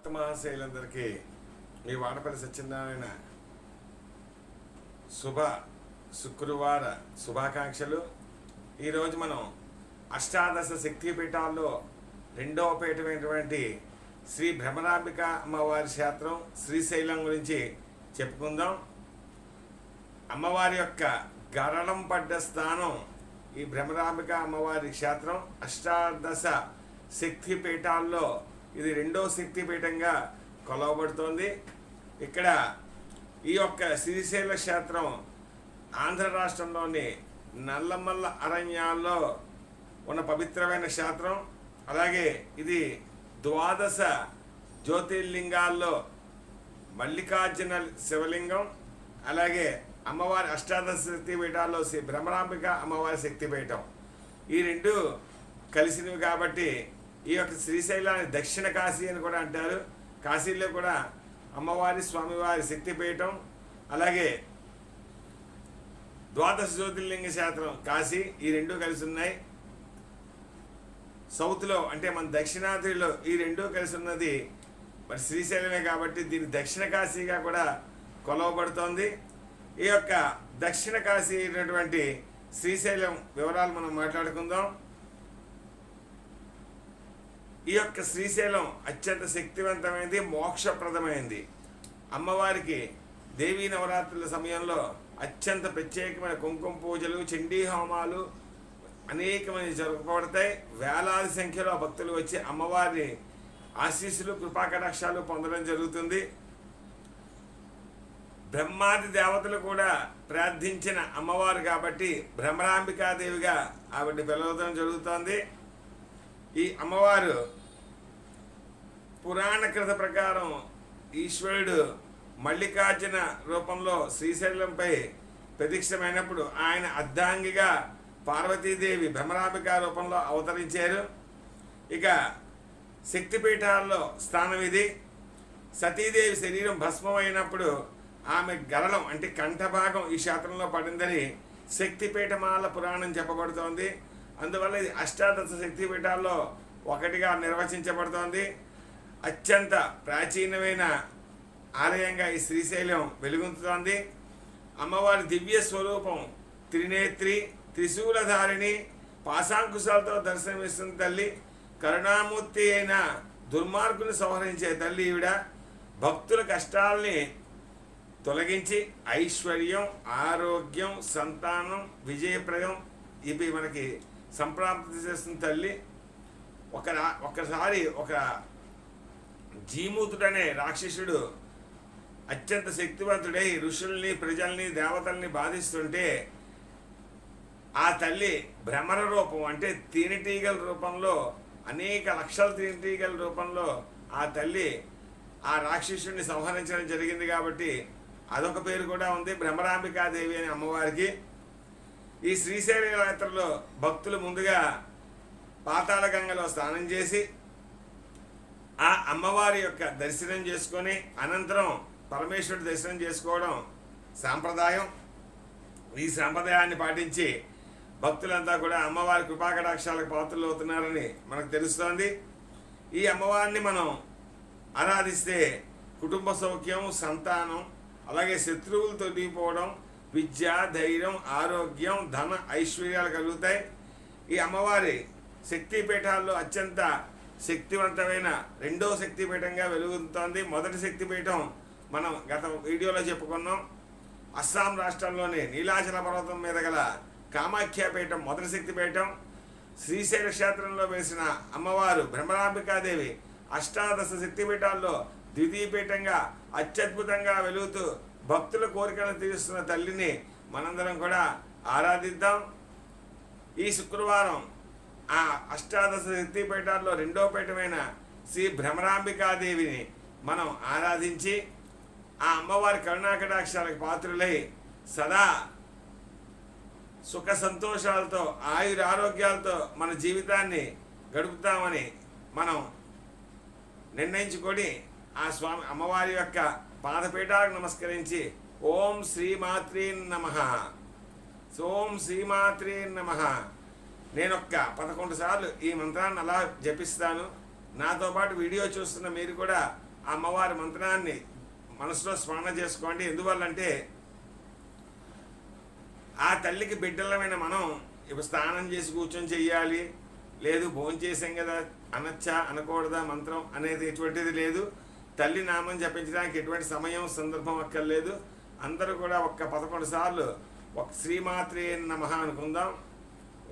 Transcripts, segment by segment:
భక్త మహాశైలందరికీ మీ వాడపల్లి సత్యనారాయణ శుభ శుక్రవార శుభాకాంక్షలు. ఈరోజు మనం అష్టాదశ శక్తి పీఠాల్లో రెండవ పీఠమైనటువంటి శ్రీ భ్రమరాంబిక అమ్మవారి క్షేత్రం శ్రీశైలం గురించి చెప్పుకుందాం. అమ్మవారి యొక్క గరళం పడ్డ స్థానం ఈ భ్రమరాంబిక అమ్మవారి క్షేత్రం. అష్టాదశ శక్తి పీఠాల్లో ఇది రెండో శక్తిపీఠంగా కొలవబడుతోంది. ఇక్కడ ఈ యొక్క శ్రీశైల క్షేత్రం ఆంధ్ర రాష్ట్రంలోని నల్లమల్ల అరణ్యాల్లో ఉన్న పవిత్రమైన క్షేత్రం. అలాగే ఇది ద్వాదశ జ్యోతిర్లింగాల్లో మల్లికార్జున శివలింగం. అలాగే అమ్మవారి అష్టాదశ శక్తి పీఠాల్లో శ్రీ భ్రమరాంబిక అమ్మవారి శక్తిపీఠం. ఈ రెండు కలిసినవి కాబట్టి ఈ యొక్క శ్రీశైలాన్ని దక్షిణ కాశీ అని కూడా అంటారు. కాశీలో కూడా అమ్మవారి స్వామివారి శక్తిపీఠం అలాగే ద్వాదశ జ్యోతిర్లింగ క్షేత్రం కాశీ ఈ రెండు కలిసి ఉన్నాయి. సౌత్లో అంటే మన దక్షిణాద్రిలో ఈ రెండు కలిసి ఉన్నది మరి శ్రీశైలమే కాబట్టి దీని దక్షిణ కాశీగా కూడా కొలవబడుతోంది. ఈ యొక్క దక్షిణ కాశీ అయినటువంటి శ్రీశైలం వివరాలు మనం మాట్లాడుకుందాం. ఈ యొక్క శ్రీశైలం అత్యంత శక్తివంతమైనది మోక్షప్రదమైంది. అమ్మవారికి దేవీ నవరాత్రుల సమయంలో అత్యంత ప్రత్యేకమైన కుంకుమ పూజలు చండీ హోమాలు అనేకమైన జరగబడతాయి వేలాది సంఖ్యలో భక్తులు వచ్చి అమ్మవారి ఆశీస్సులు కృపాకటాక్షాలు పొందడం జరుగుతుంది. బ్రహ్మాది దేవతలు కూడా ప్రార్థించిన అమ్మవారు కాబట్టి భ్రమరాంబికాదేవిగా ఆవిడ పిలవడం జరుగుతోంది. ఈ అమ్మవారు పురాణ కథ ప్రకారం ఈశ్వరుడు మల్లికార్జున రూపంలో శ్రీశైలంపై ప్రతిష్టమైనప్పుడు ఆయన అర్ధాంగిగా పార్వతీదేవి భ్రమరాంబిక రూపంలో అవతరించారు. ఇక శక్తిపీఠాల్లో స్థానం ఇది. సతీదేవి శరీరం భస్మమైనప్పుడు ఆమె గరళం అంటే కంఠభాగం ఈ క్షేత్రంలో పడిందని శక్తిపీఠమాల పురాణం చెప్పబడుతోంది. అందువల్ల ఇది అష్టాదశ శక్తిపీఠాల్లో ఒకటిగా నిర్వచించబడుతోంది. అత్యంత ప్రాచీనమైన ఆలయంగా ఈ శ్రీశైలం వెలుగొందుతోంది. అమ్మవారి దివ్య స్వరూపం త్రినేత్రి త్రిశూలధారిణి పాశాంకుశాలతో దర్శనమిస్తున్న తల్లి కరుణామూర్తి అయిన దుర్మార్గుని సంహరించే తల్లి ఈవిడ. భక్తుల కష్టాల్ని తొలగించి ఐశ్వర్యం ఆరోగ్యం సంతానం విజయప్రదం ఇవి మనకి సంప్రాప్తి చేస్తున్న తల్లి ఒక ఒకసారి ఒక జీమూతుడనే రాక్షసుడు అత్యంత శక్తివంతుడై ఋషుల్ని ప్రజల్ని దేవతల్ని బాధిస్తుంటే ఆ తల్లి భ్రమర రూపం అంటే తేనెటీగల రూపంలో అనేక లక్షల తేనెటీగల రూపంలో ఆ తల్లి ఆ రాక్షసుడిని సంహరించడం జరిగింది కాబట్టి అదొక పేరు కూడా ఉంది భ్రమరాంబికాదేవి అనే అమ్మవారికి. ఈ శ్రీశైల యాత్రలో భక్తులు ముందుగా పాతాళ గంగలో స్నానం చేసి ఆ అమ్మవారి యొక్క దర్శనం చేసుకొని అనంతరం పరమేశ్వరుడు దర్శనం చేసుకోవడం సాంప్రదాయం. ఈ సాంప్రదాయాన్ని పాటించి భక్తులంతా కూడా అమ్మవారి కృపాకటాక్షాలకు పాత్రలు అవుతున్నారని మనకు తెలుస్తోంది. ఈ అమ్మవారిని మనం ఆరాధిస్తే కుటుంబ సౌఖ్యం సంతానం అలాగే శత్రువులు తొలగిపోవడం విద్య ధైర్యం ఆరోగ్యం ధన ఐశ్వర్యాలు కలుగుతాయి. ఈ అమ్మవారి శక్తిపీఠాల్లో అత్యంత శక్తివంతమైన రెండో శక్తిపీఠంగా వెలుగుతోంది. మొదటి శక్తిపీఠం మనం గత వీడియోలో చెప్పుకున్నాం. అస్సాం రాష్ట్రంలోని నీలాచల పర్వతం మీద గల కామాఖ్యాపీఠం మొదటి శక్తిపీఠం. శ్రీశైల క్షేత్రంలో వేసిన అమ్మవారు భ్రమరాంబికాదేవి అష్టాదశ శక్తిపీఠాల్లో ద్వితీయ పీఠంగా అత్యద్భుతంగా వెలుగుతూ భక్తుల కోరికలను తీరుస్తున్న తల్లిని మనందరం కూడా ఆరాధిద్దాం. ఈ శుక్రవారం ఆ అష్టాదశ శక్తిపీఠాల్లో రెండో పీఠమైన శ్రీ భ్రమరాంబికాదేవిని మనం ఆరాధించి ఆ అమ్మవారి కరుణాకటాక్షాలకు పాత్రులై సదా సుఖ సంతోషాలతో ఆయుర ఆరోగ్యాలతో మన జీవితాన్ని గడుపుతామని మనం నిర్ణయించుకొని ఆ స్వామి అమ్మవారి యొక్క పాదపీఠాలకు నమస్కరించి ఓం శ్రీమాత్రీ నమ. ఓం శ్రీమాత్రే నమ. నేనొక్క పదకొండు సార్లు ఈ మంత్రాన్ని అలా జపిస్తాను. నాతో పాటు వీడియో చూస్తున్న మీరు కూడా ఆ అమ్మవారి మంత్రాన్ని మనసులో స్మరణ చేసుకోండి. ఎందువల్లంటే ఆ తల్లికి బిడ్డలమైన మనం ఇప్పుడు స్నానం చేసి కూర్చొని చెయ్యాలి. లేదు భోజనం చేసాం కదా అనొచ్చా అనకూడదా మంత్రం అనేది ఎటువంటిది లేదు. తల్లి నామం జపించడానికి ఎటువంటి సమయం సందర్భం అక్కర్లేదు. అందరూ కూడా ఒక్క పదకొండు సార్లు ఒక శ్రీమాత్రే నమ అనుకుందాం.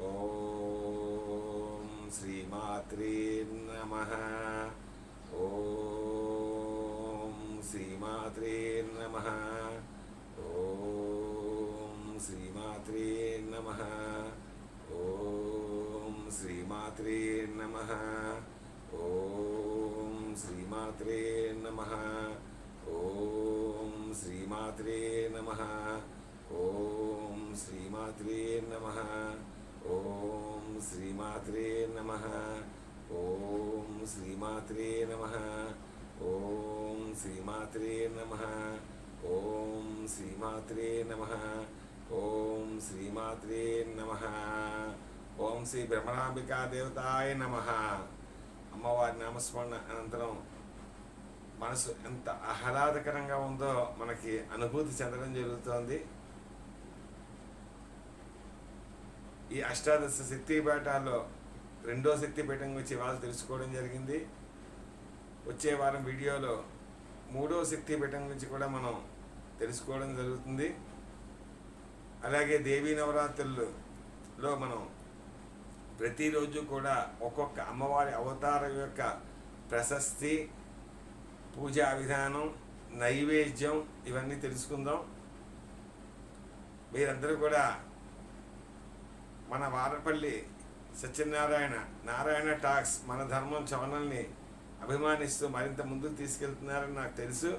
ఓం శ్రీమాత్రే నమ. ఓం శ్రీమాత్రే నమ. ఓం శ్రీమాత్రే నమ. ఓం శ్రీమాత్రే నమ. ఓం శ్రీమాత్రే నమ. ఓం శ్రీమాత్రే నమ. ఓం శ్రీమాత్రే నమ. ఓం శ్రీమాత్రే నమ. ఓం శ్రీమాత్రే నమ. ఓం శ్రీమాత్రే నమ. ఓం శ్రీమాత్రే నమ. ఓం శ్రీమాత్రే నమ. ఓం శ్రీ బ్రహ్మణాంబికా దేవతాయ నమ. అమ్మవారి నామస్మరణ అనంతరం మనసు ఎంత ఆహ్లాదకరంగా ఉందో మనకి అనుభూతి చెందడం జరుగుతోంది. ఈ అష్టాదశ శక్తిపీఠాల్లో రెండో శక్తిపీఠం గురించి వాళ్ళు తెలుసుకోవడం జరిగింది. వచ్చే వారం వీడియోలో మూడో శక్తిపీఠం గురించి కూడా మనం తెలుసుకోవడం జరుగుతుంది. అలాగే దేవీ నవరాత్రులలో మనం ప్రతిరోజు కూడా ఒక్కొక్క అమ్మవారి అవతారం యొక్క ప్రశస్తి పూజా విధానం నైవేద్యం ఇవన్నీ తెలుసుకుందాం. మీరందరూ కూడా మన వారపల్లి సత్యనారాయణ నారాయణ టాక్స్ మన ధర్మం చవనల్ని అభిమానిస్తూ మరింత ముందుకు తీసుకెళ్తున్నారని నాకు తెలుసు.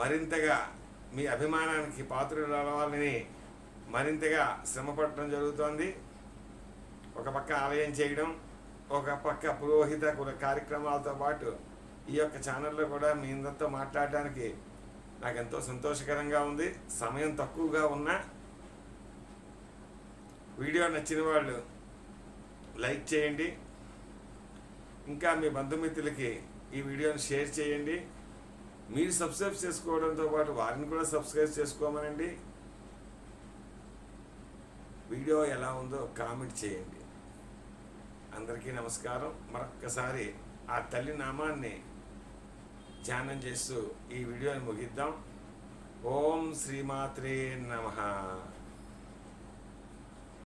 మరింతగా మీ అభిమానానికి పాత్రలు రావాలని మరింతగా శ్రమపడటం జరుగుతోంది. ఒక పక్క ఆలయం చేయడం ఒక పక్క పురోహిత కార్యక్రమాలతో పాటు ఈ యొక్క ఛానల్లో కూడా మీ అందరితో మాట్లాడడానికి నాకు ఎంతో సంతోషకరంగా ఉంది. సమయం తక్కువగా ఉన్నా వీడియో నచ్చిన వాళ్ళు లైక్ చేయండి. ఇంకా మీ బంధుమిత్రులకి ఈ వీడియోని షేర్ చేయండి. మీరు సబ్స్క్రైబ్ చేసుకోవడంతో పాటు వారిని కూడా సబ్స్క్రైబ్ చేసుకోమనండి. వీడియో ఎలా ఉందో కామెంట్ చేయండి. అందరికీ నమస్కారం. మరొక్కసారి ఆ తల్లి నామాన్ని ధ్యానం చేస్తూ ఈ వీడియోని ముగిద్దాం. ఓం శ్రీమాత్రే నమ.